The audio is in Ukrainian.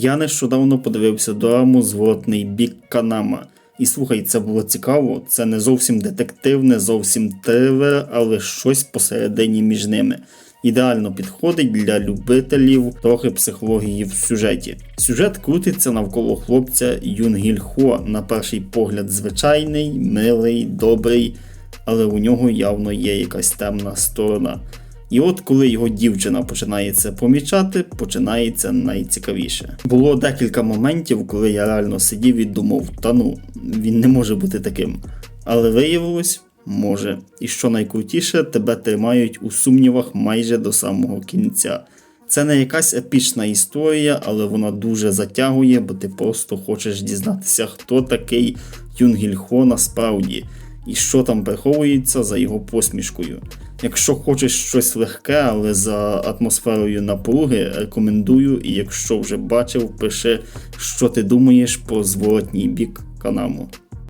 Я нещодавно подивився драму Зворотний бік Канама. І слухай, це було цікаво. Це не зовсім детектив, не зовсім трилер, але щось посередині між ними. Ідеально підходить для любителів трохи психології в сюжеті. Сюжет крутиться навколо хлопця Юнгіль Хо, на перший погляд звичайний, милий, добрий, але у нього явно є якась темна сторона. І от коли його дівчина починає це помічати, починається найцікавіше. Було декілька моментів, коли я реально сидів і думав, та ну, він не може бути таким. Але виявилось, може. І що найкрутіше, тебе тримають у сумнівах майже до самого кінця. Це не якась епічна історія, але вона дуже затягує, бо ти просто хочеш дізнатися, хто такий Юнгільхо насправді і що там приховується за його посмішкою. Якщо хочеш щось легке, але за атмосферою напруги, рекомендую, і якщо вже бачив, пиши, що ти думаєш про зворотній бік канаму.